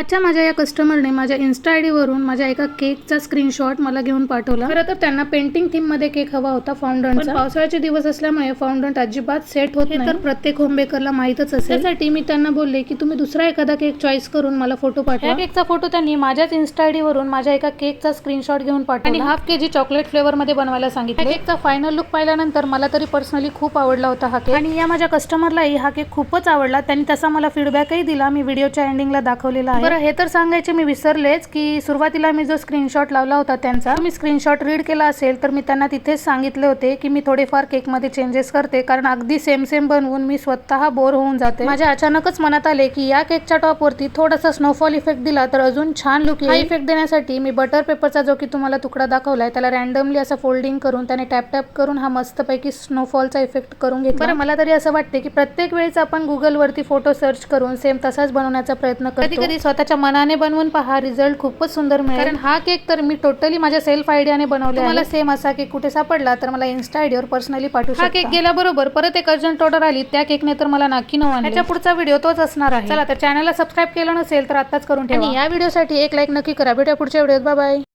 आजच्या माझ्या या कस्टमरने माझ्या इन्स्टा आय डीवरून माझ्या एका केकचा स्क्रीनशॉट मला घेऊन पाठवला. खरं तर त्यांना पेंटिंग थीममध्ये केक हवा होता फाउंडंटचा पावसाळ्याचे दिवस असल्यामुळे फाउंडंट अजिबात सेट होत नाही तर प्रत्येक होम बेकरला माहीतच असेल. त्यासाठी मी त्यांना बोलले की तुम्ही दुसरा एखादा केक चॉईस करून मला फोटो पाठवा. केकचा फोटो त्यांनी माझ्याच इन्स्टा आय वरून माझ्या एका केकचा स्क्रीनशॉट घेऊन पाठवला. आणि half K G chocolate flavour मध्ये बनवायला सांगितलं. केकचा फायनल लुक पाहिल्यानंतर मला तरी पर्सनली खूप आवडला होता हा केक आणि या माझ्या कस्टमरलाही हा केक खूपच आवडला. त्यांनी तसा मला फीडबॅकही दिला. मी व्हिडिओच्या एंडिंगला दाखवलेला आहे. बरं हे तर सांगायचे मी विसरलेच की सुरुवातीला मी जो स्क्रीनशॉट लावला होता त्यांचा मी स्क्रीनशॉट रीड केला असेल तर मी त्यांना तिथेच सांगितले होते की मी थोडेफार केकमध्ये चेंजेस करते कारण अगदी सेम सेम बनवून मी स्वतः बोर होऊन जाते. माझ्या अचानकच मनात आले की या केकच्या टॉपवरती थोडासा स्नोफॉल इफेक्ट दिला तर अजून छान लुक हा इफेक्ट देण्यासाठी मी बटर पेपरचा जो की तुम्हाला तुकडा दाखवलाय त्याला रॅन्डमली असं फोल्डिंग करून त्याने टॅप टॅप करून हा मस्तपैकी स्नोफॉलचा इफेक्ट करून घेतला. बरं मला तरी असं वाटते की प्रत्येक वेळेस आपण गुगलवरती फोटो सर्च करून सेम तसाच बनवण्याचा प्रयत्न करतो. कधी कधी स्वतःच्या मनाने बनवून पहा. रिझल्ट खूपच सुंदर मिळेल. कारण हा केक तर मी टोटली माझ्या सेल्फ आयडियाने बनवला मला सेम असा केक कुठे सापडला तर मला इन्स्टा आयडीवर पर्सनली पाठवू हा केक गेल्याबरोबर परत एक अर्जंट ऑर्डर आली. त्या केकने तर मला नक्की नऊ त्याच्या पुढचा व्हिडिओ तोच असणार आहे. चला तर चॅनलला सबस्क्राईब केलं नसेल तर आताच करून ठेवा. या व्हिडिओसाठी एक लाईक नक्की करा. भेटूया पुढच्या व्हिडिओत बाय